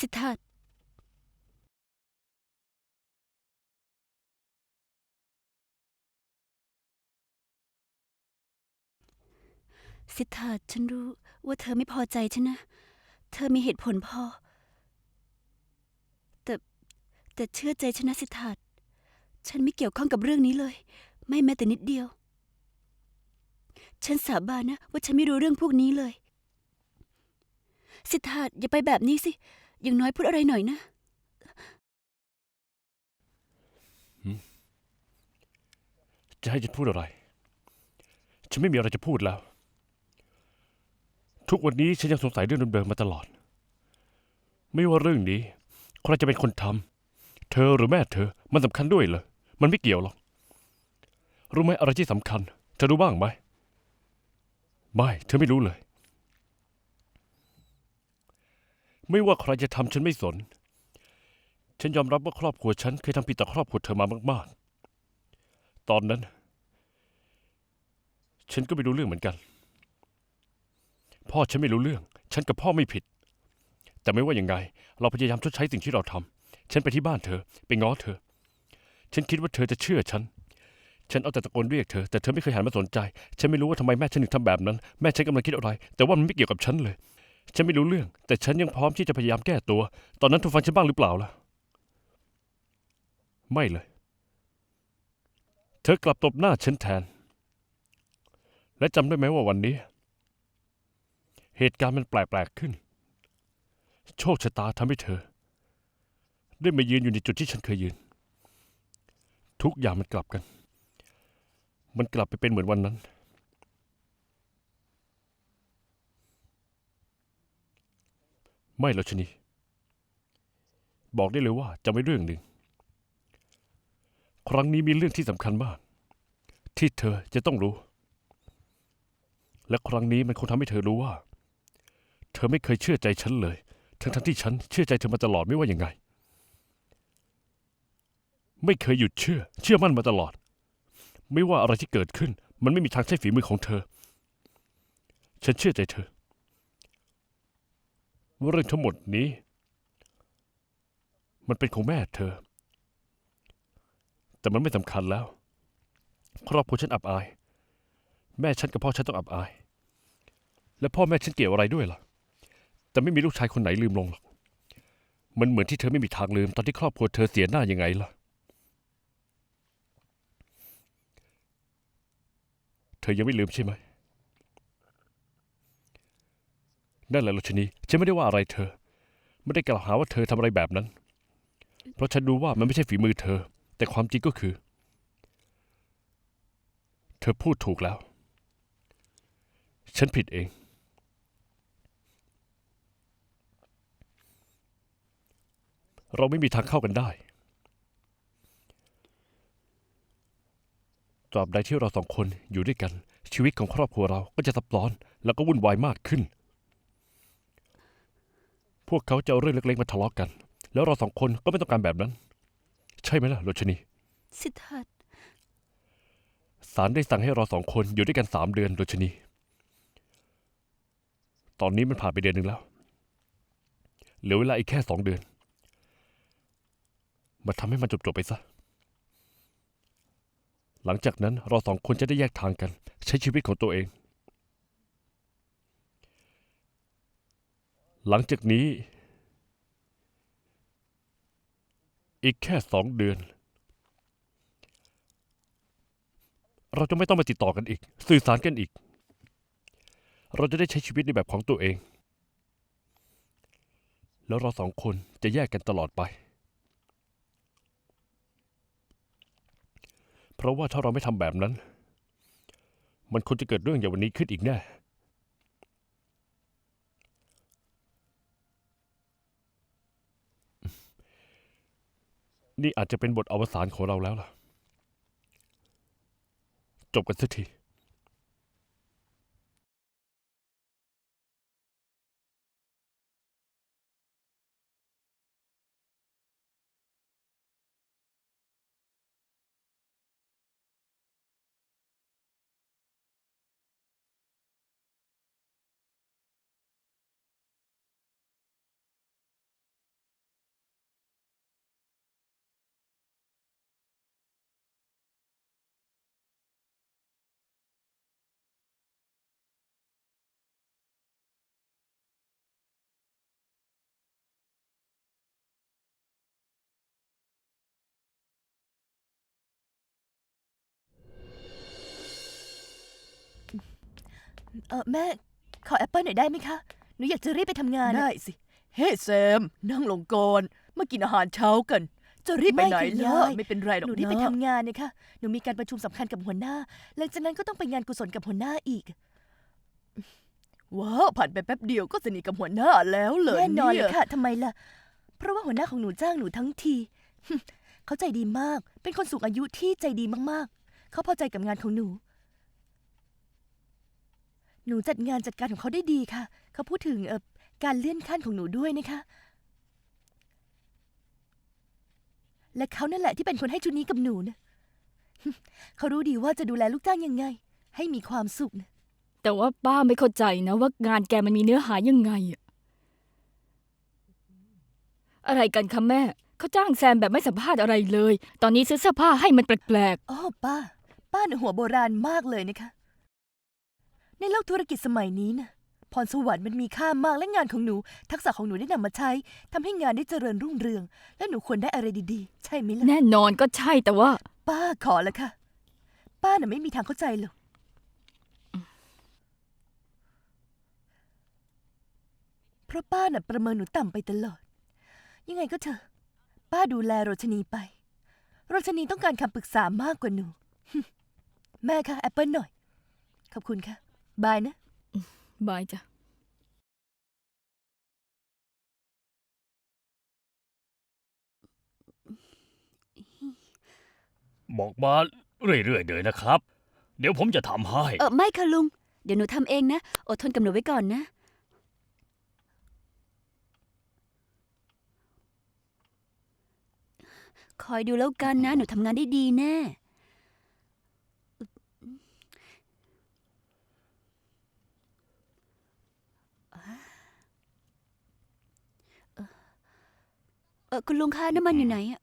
สิทธาตสิทธาตฉันรู้ว่าเธอไม่พอใจฉันนะ เธอมีเหตุผลพอ แต่แต่เชื่อใจฉันนะสิทธาตฉันไม่เกี่ยวข้องกับเรื่องนี้เลย ไม่แม้แต่นิดเดียว ฉันสาบานนะว่าฉันไม่รู้เรื่องพวกนี้เลย สิทธาอย่าไปแบบนี้สิ อย่างน้อยพูดอะไรหน่อยนะ จะให้ฉันพูดอะไร ฉันไม่มีอะไรจะพูดแล้ว ทุกวันนี้ฉันยังสงสัยเรื่องเดิมๆมาตลอด ไม่ว่าเรื่องนี้ ใครจะเป็นคนทำ เธอหรือแม่เธอ มันสำคัญด้วยเหรอ มันไม่เกี่ยวหรอก รู้ไหมอะไรที่สำคัญ เธอรู้บ้างไหม ไม่ เธอไม่รู้เลย ไม่ว่าใครจะทำฉันไม่สน ฉันยอมรับว่าครอบครัวฉันเคยทำผิดต่อครอบครัวเธอมามาก ๆ ตอนนั้น ฉันก็ไม่รู้เรื่องเหมือนกัน พ่อฉันไม่รู้เรื่อง ฉันกับพ่อไม่ผิด แต่ไม่ว่าอยังไง เราพยายามชดใช้สิ่งที่เราทำฉันไปที่บ้านเธอ ไปง้อเธอ ฉันคิดว่าเธอจะเชื่อฉัน ฉันเอาแต่ตะโกนเรียกเธอ แต่เธอไม่เคยหันมาสนใจ ฉันไม่รู้ว่าทำไมแม่ฉันถึงทำแบบนั้น แม่ฉันกำลังคิดอะไร แต่ว่ามันไม่เกี่ยวกับฉันเลย ฉันไม่รู้เรื่อง แต่ฉันยังพร้อมที่จะพยายามแก้ตัว ตอนนั้นเธอฟังฉันบ้างหรือเปล่าล่ะ ไม่เลย เธอกลับตบหน้าฉันแทน และจำได้ไหมว่าวันนี้ เหตุการณ์มันแปลกๆขึ้น โชคชะตาทำให้เธอ ได้มายืนอยู่ในจุดที่ฉันเคยยืน ทุกอย่างมันกลับกัน มันกลับไปเป็นเหมือนวันนั้น ไม่แล้วชนีบอกได้เลยว่าจะไม่เรื่องหนึ่ง ครั้งนี้มีเรื่องที่สำคัญมาก ที่เธอจะต้องรู้ และครั้งนี้มันคงทำให้เธอรู้ว่า เธอไม่เคยเชื่อใจฉันเลย ทั้งทั้งๆที่ฉันเชื่อใจเธอมาตลอดไม่ว่าอยังไง ไม่เคยหยุดเชื่อ เชื่อมั่นมาตลอด ไม่ว่าอะไรที่เกิดขึ้น มันไม่มีทางใช่ฝีมือของเธอ ฉันเชื่อใจเธอ ว่าเรื่องทั้งหมดนี้ มันเป็นของแม่เธอ แต่มันไม่สำคัญแล้ว ครอบครัวฉันอับอาย แม่ฉันกับพ่อฉันต้องอับอาย และพ่อแม่ฉันเกี่ยวอะไรด้วยล่ะ แต่ไม่มีลูกชายคนไหนลืมลงหรอก มันเหมือนที่เธอไม่มีทางลืม ตอนที่ครอบครัวเธอเสียหน้ายังไงล่ะ เธอยังไม่ลืมใช่ไหม นั่นแหละลัชนีฉันไม่ได้ว่าอะไรเธอ ไม่ได้กล่าวหาว่าเธอทำอะไรแบบนั้น เพราะฉันรู้ว่ามันไม่ใช่ฝีมือเธอ แต่ความจริงก็คือ เธอพูดถูกแล้ว ฉันผิดเอง เราไม่มีทางเข้ากันได้ตราบใดที่เราสองคนอยู่ด้วยกัน ชีวิตของครอบครัวเราก็จะซับซ้อน แล้วก็วุ่นวายมากขึ้น พวกเขาจะเอาเรื่องเล็กๆมาทะเลาะกัน แล้วเราสองคนก็ไม่ต้องการแบบนั้น ใช่ไหมล่ะโรชนี สิทธาตศาลได้สั่งให้เราสองคนอยู่ด้วยกันสามเดือนโดยชนี ตอนนี้มันผ่านไปเดือนหนึ่งแล้ว เหลือเวลาอีกแค่สองเดือน มาทำให้มันจบๆไปซะ หลังจากนั้นเราสองคนจะได้แยกทางกัน ใช้ชีวิตของตัวเอง หลังจากนี้ อีกแค่สองเดือน เราจะไม่ต้องมาติดต่อกันอีก สื่อสารกันอีก เราจะได้ใช้ชีวิตในแบบของตัวเอง แล้วเราสองคนจะแยกกันตลอดไป เพราะว่าถ้าเราไม่ทำแบบนั้น มันคงจะเกิดเรื่องอย่างวันนี้ขึ้นอีกแน่ นี่อาจจะเป็นบทอวสานของเราแล้วล่ะ จบกันสักที เออแม่ ขอแอปเปิลหน่อยได้ไหมคะ หนูอยากจะรีบไปทำงานอะได้สิ เฮ้แซม นั่งลงก่อนมากินอาหารเช้ากัน จะรีบไปไหนไม่ค่ะล่ะยายไม่เป็นไรหรอกหนูนะรีบไปทำงานเนี่ยค่ะ หนูมีการประชุมสำคัญกับหัวหน้า หลังจากนั้นก็ต้องไปงานกุศลกับหัวหน้าอีก ว้าวผ่านไปแป๊บเดียวก็สนิทกับหัวหน้าแล้วเลยแน่นอนเลเนี่ยยค่ะทำไมล่ะ เพราะว่าหัวหน้าของหนูจ้างหนูทั้งที เขาใจดีมาก เป็นคนสูงอายุที่ใจดีมากๆ เขาพอใจกับงานของหนู หนูจัดงานจัดการของเขาได้ดีค่ะ เขาพูดถึงเอ่อการเลื่อนขั้นของหนูด้วยนะคะ และเขานั่นแหละที่เป็นคนให้ชุดนี้กับหนูนะ เขารู้ดีว่าจะดูแลลูกจ้างยังไง ให้มีความสุขนะ แต่ว่าป้าไม่เข้าใจนะว่างานแกมันมีเนื้อหายังไงอะอะไรกันคะแม่ เขาจ้างแซมแบบไม่สัมภาษณ์อะไรเลย ตอนนี้ซื้อเสื้อผ้าให้มันแปลกอ๋อป้า ป้าน่ะหัวโบราณมากเลยนะคะ ในโลกธุรกิจสมัยนี้นะพรสวรรค์มันมีค่ามากและงานของหนู ทักษะของหนูได้นำมาใช้ทำให้งานได้เจริญรุ่งเรือง และหนูควรได้อะไรดีๆ ใช่ไหมๆล่ะ แน่นอนก็ใช่แต่ว่า ป้าขอละค่ะ ป้าน่ะไม่มีทางเข้าใจหรอก เพราะป้าน่ะประเมินหนูต่ำไปตลอด ยังไงก็เถอะ ป้าดูแลโรชนีไป โรชนีต้องการคำปรึกษามากกว่าหนู แม่คะแอปเปิลหน่อย ขอบคุณค่ะ บายนะ บายจ้ะบอกมาเรื่อยๆเลยนะครับ เดี๋ยวผมจะทำให้ เออไม่ค่ะลุง เดี๋ยวหนูทำเองนะ อดทนกับหนูไว้ก่อนนะ คอยดูแล้วกันนะ หนูทำงานได้ดีแน่ คุณลุงคะน้ำมันอยู่ไหนอะ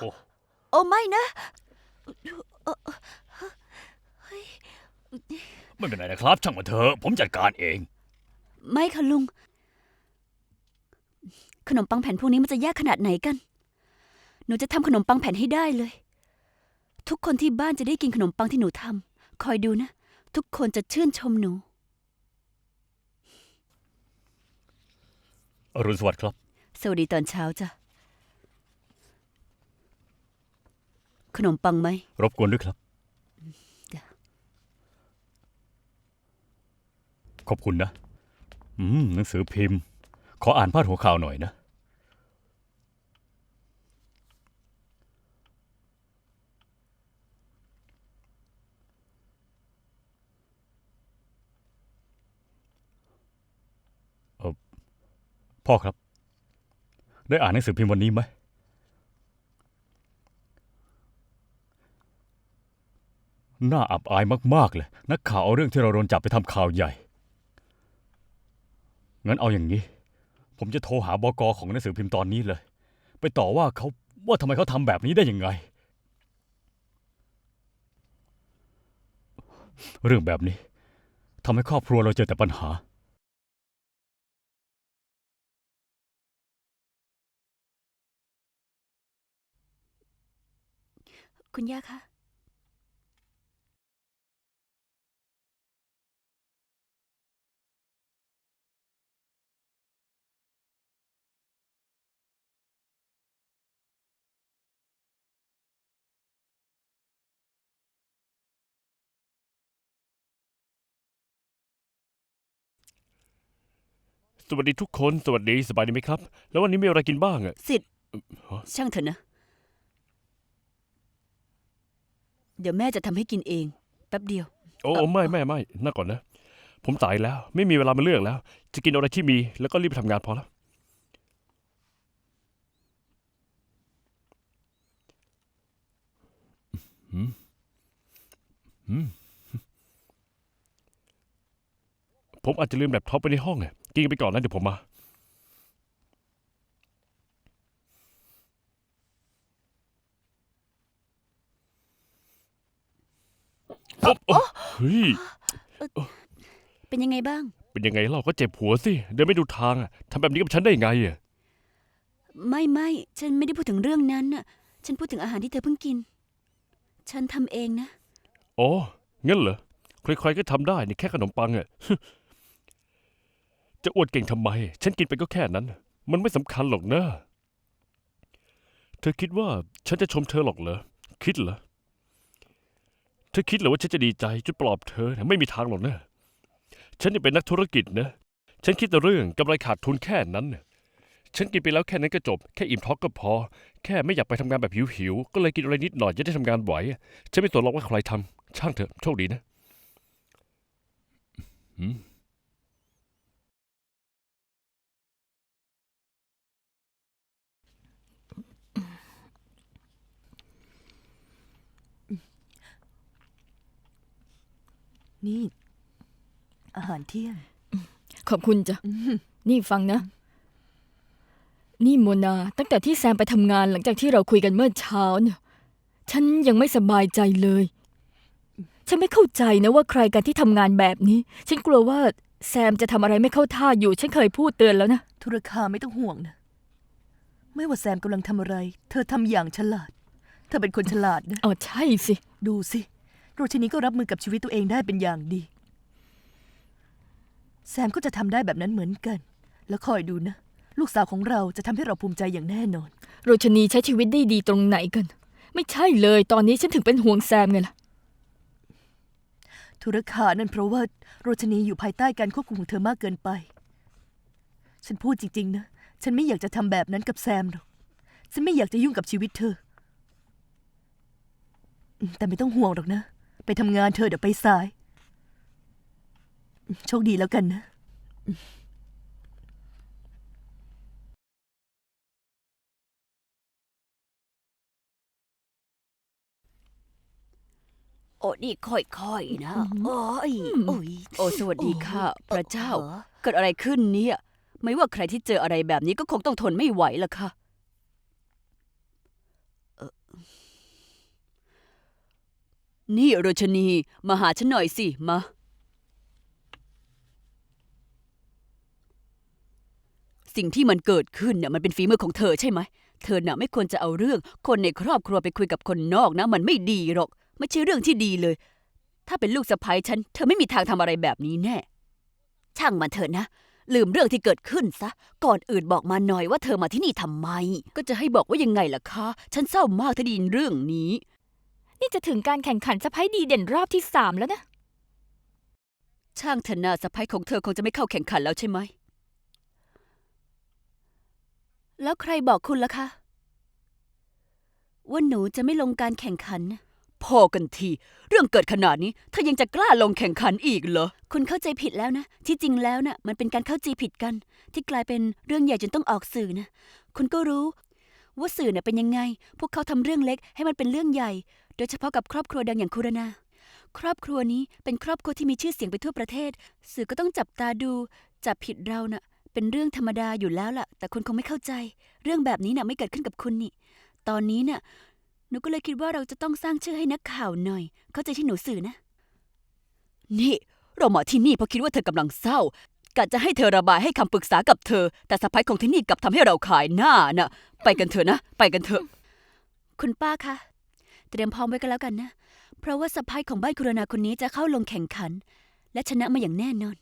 โหโอ้ไม่นะ ไม่เป็นไรนะครับ ช่างมันเถอะผมจัดการเอง ไม่ค่ะลุง ขนมปังแผ่นพวกนี้มันจะยากขนาดไหนกัน หนูจะทำขนมปังแผ่นให้ได้เลย ทุกคนที่บ้านจะได้กินขนมปังที่หนูทำคอยดูนะ ทุกคนจะชื่นชมหนู อรุณสวัสดิ์ครับ สวัสดีตอนเช้าจ้ะ ขนมปังไหม รบกวนด้วยครับ จ้ะ ขอบคุณนะ อืม หนังสือพิมพ์ ขออ่านพาดหัวข่าวหน่อยนะ เออพ่อครับ ได้อ่านหนังสือพิมพ์วันนี้ไหม น่าอับอายมากๆเลย นักข่าวเอาเรื่องที่เราโดนจับไปทำข่าวใหญ่ งั้นเอาอย่างนี้ ผมจะโทรหาบกของหนังสือพิมพ์ตอนนี้เลย ไปต่อว่าเขาว่าทำไมเขาทำแบบนี้ได้ยังไง เรื่องแบบนี้ทำให้ครอบครัวเราเจอแต่ปัญหา คุณย่าคะ สวัสดีทุกคน สวัสดีสบายดีไหมครับ แล้ววันนี้มีอะไรกินบ้างอะสิทธิ์ฮะช่างเถอะนะ เดี๋ยวแม่จะทำให้กินเอง แป๊บเดียว โอ้โอ้ไม่ไม่ไม่นั่งก่อนนะ ผมสายแล้ว ไม่มีเวลามาเลือกแล้ว จะกินอะไรที่มีแล้วก็รีบไปทำงานพอแล้วหืมหืมผมอาจจะลืมแล็ปท็อปไปในห้องอะ กินไปก่อนนะเดี๋ยวผมมา โอ๊ะโอ๊ะเฮ้ย เป็นยังไงบ้าง เป็นยังไงเราก็เจ็บหัวสิ เดินไม่ดูทางอะทำแบบนี้กับฉันได้ยังไงอะไม่ไม่ฉันไม่ได้พูดถึงเรื่องนั้นน่ะ ฉันพูดถึงอาหารที่เธอเพิ่งกิน ฉันทำเองนะ อ๋องั้นเหรอ ใครๆก็ทำได้นี่แค่ขนมปังอะ จะอวดเก่งทำไม ฉันกินไปก็แค่นั้น มันไม่สำคัญหรอกนะ เธอคิดว่าฉันจะชมเธอหรอกเหรอ คิดเหรอ เธอคิดเหรอว่าฉันจะดีใจจนปลอบเธอนี่ยไม่มีทางหรอกนะ ฉันยังเป็นนักธุรกิจนะ ฉันคิดแต่เรื่องกำไรขาดทุนแค่นั้นน่ะฉันกินไปแล้วแค่นั้นก็จบ แค่อิ่มท้องก็พอ แค่ไม่อยากไปทำงานแบบหิวๆ ก็เลยกินอะไรนิดหน่อยจะได้ทำงานไหว ฉันไม่สนหรอกว่าใครทำช่างเถอะ โชคดีนะหืม นี่ อาหารเที่ยง ขอบคุณจ้ะ นี่ฟังนะ นี่โมนา ตั้งแต่ที่แซมไปทำงานหลังจากที่เราคุยกันเมื่อเช้าเนี่ย ฉันยังไม่สบายใจเลย ฉันไม่เข้าใจนะว่าใครกันที่ทำงานแบบนี้ ฉันกลัวว่าแซมจะทำอะไรไม่เข้าท่าอยู่ ฉันเคยพูดเตือนแล้วนะ ธุรคาไม่ต้องห่วงนะ ไม่ว่าแซมกำลังทำอะไร เธอทำอย่างฉลาด เธอเป็นคนฉลาดนะ อ๋อใช่สิ ดูสิ โรชนีก็รับมือกับชีวิตตัวเองได้เป็นอย่างดี แซมก็จะทำได้แบบนั้นเหมือนกัน แล้วคอยดูนะ ลูกสาวของเราจะทำให้เราภูมิใจอย่างแน่นอน โรชนีใช้ชีวิตได้ดีตรงไหนกัน ไม่ใช่เลย ตอนนี้ฉันถึงเป็นห่วงแซมไงล่ะ ธุรคานั่นเพราะว่าโรชนีอยู่ภายใต้การควบคุมของเธอมากเกินไป ฉันพูดจริงๆนะ ฉันไม่อยากจะทำแบบนั้นกับแซมหรอก ฉันไม่อยากจะยุ่งกับชีวิตเธออืมแต่ไม่ต้องห่วงหรอกนะ ไปทำงานเธอเดี๋ยวไปสายอืมโชคดีแล้วกันนะโอ้นี่ค่อยๆนะโอ้ยโอ้ยโอ้สวัสดีค่ะ พระเจ้า เกิดอะไรขึ้นเนี่ย ไม่ว่าใครที่เจออะไรแบบนี้ก็คงต้องทนไม่ไหวล่ะค่ะเอ่อ นี่โรชนี มาหาฉันหน่อยสิมา สิ่งที่มันเกิดขึ้นเนี่ยมันเป็นฝีมือของเธอใช่ไหม เธอน่ะไม่ควรจะเอาเรื่องคนในครอบครัวไปคุยกับคนนอกนะ มันไม่ดีหรอก ไม่ใช่เรื่องที่ดีเลย ถ้าเป็นลูกสะใภ้ฉัน เธอไม่มีทางทำอะไรแบบนี้แน่ ช่างมันเถอะนะ ลืมเรื่องที่เกิดขึ้นซะ ก่อนอื่นบอกมาหน่อยว่าเธอมาที่นี่ทำไม ก็จะให้บอกว่ายังไงล่ะคะ ฉันเศร้ามากที่ได้ยินเรื่องนี้ นี่จะถึงการแข่งขันสะพ้ายดีเด่นรอบที่สามแล้วนะ ช่างเถอะนาสะใภ้ของเธอคงจะไม่เข้าแข่งขันแล้วใช่ไหม แล้วใครบอกคุณล่ะคะ ว่าหนูจะไม่ลงการแข่งขันน่ะพอกันที เรื่องเกิดขนาดนี้เธอยังจะกล้าลงแข่งขันอีกเหรอ คุณเข้าใจผิดแล้วนะ ที่จริงแล้วน่ะ มันเป็นการเข้าใจผิดกัน ที่กลายเป็นเรื่องใหญ่จนต้องออกสื่อนะ คุณก็รู้ว่าสื่อน่ะเป็นยังไง พวกเขาทำเรื่องเล็กให้มันเป็นเรื่องใหญ่โดยเฉพาะกับครอบครัวดังอย่างคุรนาครอบครัวนี้เป็นครอบครัวที่มีชื่อเสียงไปทั่วประเทศ สื่อก็ต้องจับตาดูจับผิดเราน่ะ เป็นเรื่องธรรมดาอยู่แล้วล่ะ แต่คุณคงไม่เข้าใจ เรื่องแบบนี้น่ะไม่เกิดขึ้นกับคุณนี่ ตอนนี้น่ะหนูก็เลยคิดว่าเราจะต้องสร้างชื่อให้นักข่าวหน่อย เข้าใจที่หนูสื่อนะ นี่ เรามาที่นี่เพราะคิดว่าเธอกำลังเศร้ากะจะให้เธอระบายให้คำปรึกษากับเธอ แต่สะพ้ายของที่นี่กลับทำให้เราขายหน้าน่ะ ไปกันเถอะนะ ไปกันเถอะ คุณป้าคะ เตรียมพร้อมไว้กันแล้วกันนะ เพราะว่าสะพ้ายของบ้านคุรนาคนนี้จะเข้าลงแข่งขัน และชนะมาอย่างแน่นอน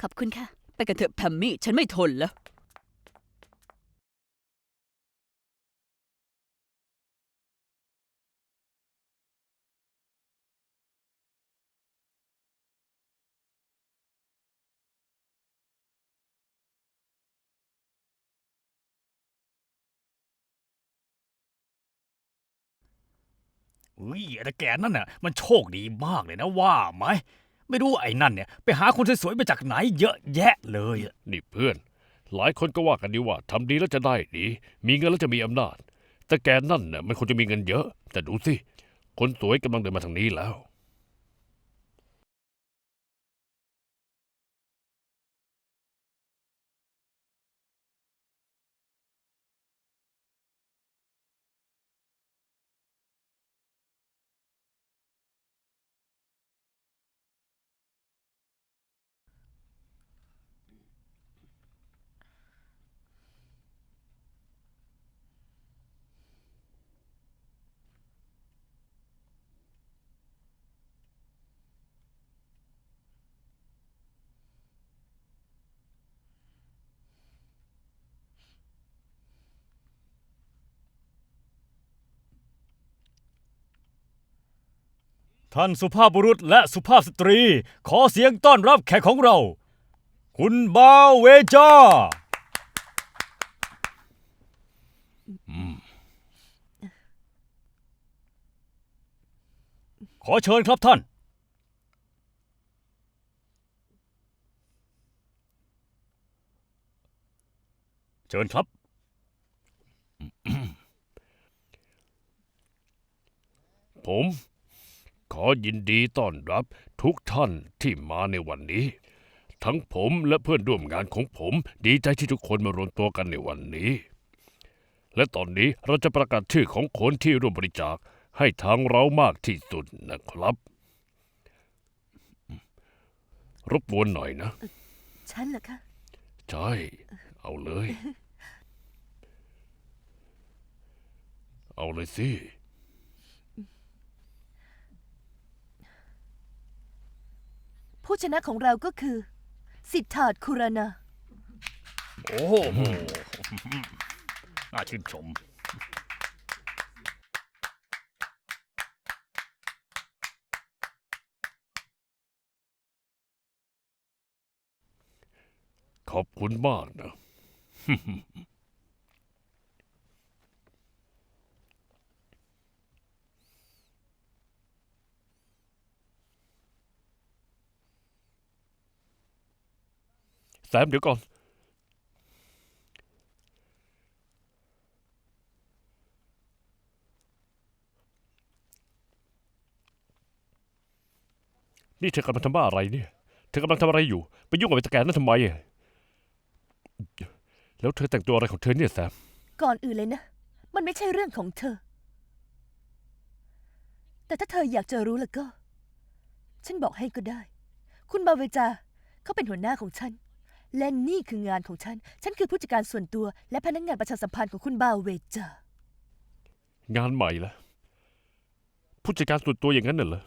ขอบคุณค่ะ ไปกันเถอะแพมมี่ ฉันไม่ทนแล้ว อุ้ยแต่แกนั่นน่ะมันโชคดีมากเลยนะว่าไหม ไม่รู้ไอ้นั่นเนี่ยไปหาคนสวยๆมาจากไหนเยอะแยะเลยอะนี่เพื่อน หลายคนก็ว่ากันดีว่าทำดีแล้วจะได้ดี มีเงินแล้วจะมีอำนาจ แต่แกนั่นน่ะมันควรจะมีเงินเยอะ แต่ดูสิ คนสวยกำลังเดินมาทางนี้แล้ว ท่านสุภาพบุรุษและสุภาพสตรี ขอเสียงต้อนรับแขกของเรา คุณบาวเวจาขอเชิญครับท่าน เชิญครับ ผม ขอยินดีต้อนรับทุกท่านที่มาในวันนี้ ทั้งผมและเพื่อนร่วมงานของผม ดีใจที่ทุกคนมารวมตัวกันในวันนี้ และตอนนี้เราจะประกาศชื่อของคนที่ร่วมบริจาคให้ทางเรามากที่สุดนะครับ รบกวนหน่อยนะ ฉันเหรอคะ ใช่ เอาเลย เอาเลยสิ ผู้ชนะของเราก็คือ สิทธาตคุรนา โอ้โห น่าชื่นชม ขอบคุณมากนะ แซมเดี๋ยวก่อน นี่เธอกำลังทำบ้าอะไรเนี่ย เธอกำลังทำอะไรอยู่ ไปยุ่งกับไอ้ตะแกรงนั่นทำไมอะแล้วเธอแต่งตัวอะไรของเธอเนี่ยแซม ก่อนอื่นเลยนะ มันไม่ใช่เรื่องของเธอ แต่ถ้าเธออยากจะรู้แล้วก็ ฉันบอกให้ก็ได้ คุณบาเวจาเขาเป็นหัวหน้าของฉัน และนี่คืองานของฉัน ฉันคือผู้จัดการส่วนตัว และพนักงานประชาสัมพันธ์ของคุณบาเวจางานใหม่ละผู้จัดการส่วนตัวอย่างนั้นน่ะเหรอ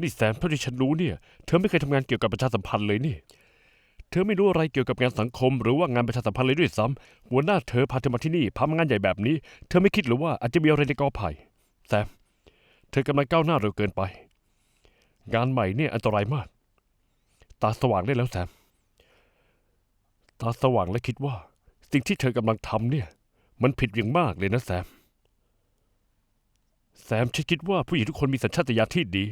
นี่แซมเท่าที่ฉันรู้เนี่ย เธอไม่เคยทำงานเกี่ยวกับประชาสัมพันธ์เลยนี่ เธอไม่รู้อะไรเกี่ยวกับงานสังคม หรือว่างานประชาสัมพันธ์เลยด้วยซ้ำหัวหน้าเธอพาเธอมาที่นี่พามางานใหญ่แบบนี้ เธอไม่คิดหรือว่าอาจจะมีอะไรในกอไผ่แซมเธอกำลังก้าวหน้าเร็วเกินไป งานใหม่เนี่ยอันตรายมาก ตาสว่างได้แล้วแซม ตาสว่างและคิดว่า สิ่งที่เธอกำลังทำเนี่ย มันผิดอย่างมากเลยนะแซม แซมฉันคิดว่าผู้หญิงทุกคนมีสัญชาตญาณที่ดี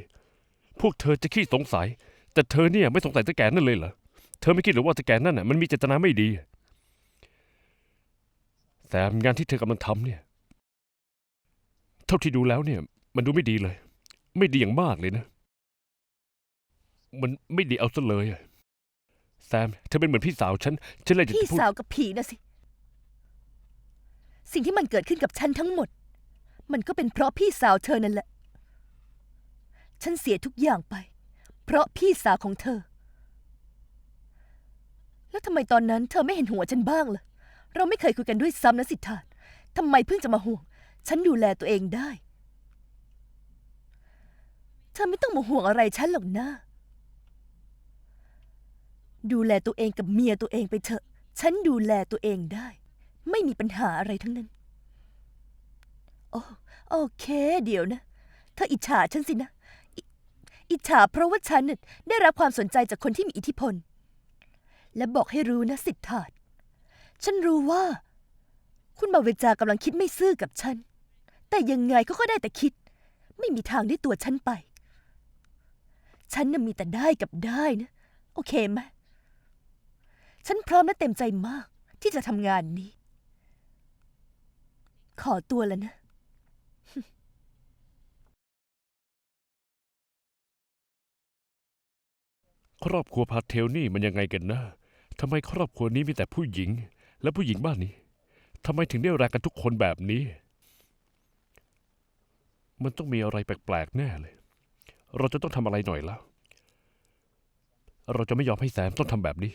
พวกเธอจะขี้สงสัย แต่เธอเนี่ยไม่สงสัยตะแกนั่นเลยเหรอ เธอไม่คิดหรือว่าตะแกนั่นน่ะมันมีเจตนาไม่ดี แซมงานที่เธอกำลังทำเนี่ย เท่าที่ดูแล้วเนี่ย มันดูไม่ดีเลย ไม่ดีอย่างมากเลยนะ มันไม่ดีเอาซะเลยอะแซมเธอเป็นเหมือนพี่สาวฉันฉันเลยจะพี่พูด สาวกับผีนะสิ สิ่งที่มันเกิดขึ้นกับฉันทั้งหมด มันก็เป็นเพราะพี่สาวเธอนั่นแหละ ฉันเสียทุกอย่างไป เพราะพี่สาวของเธอ แล้วทำไมตอนนั้นเธอไม่เห็นหัวฉันบ้างล่ะ เราไม่เคยคุยกันด้วยซ้ำนะสิทธาทำไมเพิ่งจะมาห่วง ฉันดูแลตัวเองได้ เธอไม่ต้องมาห่วงอะไรฉันหรอกนะ ดูแลตัวเองกับเมียตัวเองไปเถอะ ฉันดูแลตัวเองได้ ไม่มีปัญหาอะไรทั้งนั้น โอ้โอเค เดี๋ยวนะ เธออิจฉาฉันสินะอิอิจฉาเพราะว่าฉันน่ะได้รับความสนใจจากคนที่มีอิทธิพล และบอกให้รู้นะสิทธาตฉันรู้ว่า คุณมาเวจากำลังคิดไม่ซื่อกับฉัน แต่ยังไงก็ก็ได้แต่คิด ไม่มีทางได้ตัวฉันไป ฉันน่ะมีแต่ได้กับได้นะ โอเคไหม ฉันพร้อมและเต็มใจมากที่จะทำงานนี้ ขอตัวแล้วนะ ครอบครัวพาเทลนี่มันยังไงกันนะทำไมครอบครัวนี้มีแต่ผู้หญิง และผู้หญิงบ้านนี้ทำไมถึงได้แรงกันทุกคนแบบนี้ มันต้องมีอะไรแปลกๆแน่เลย เราจะต้องทำอะไรหน่อยแล้ว เราจะไม่ยอมให้แซมต้องทำแบบนี้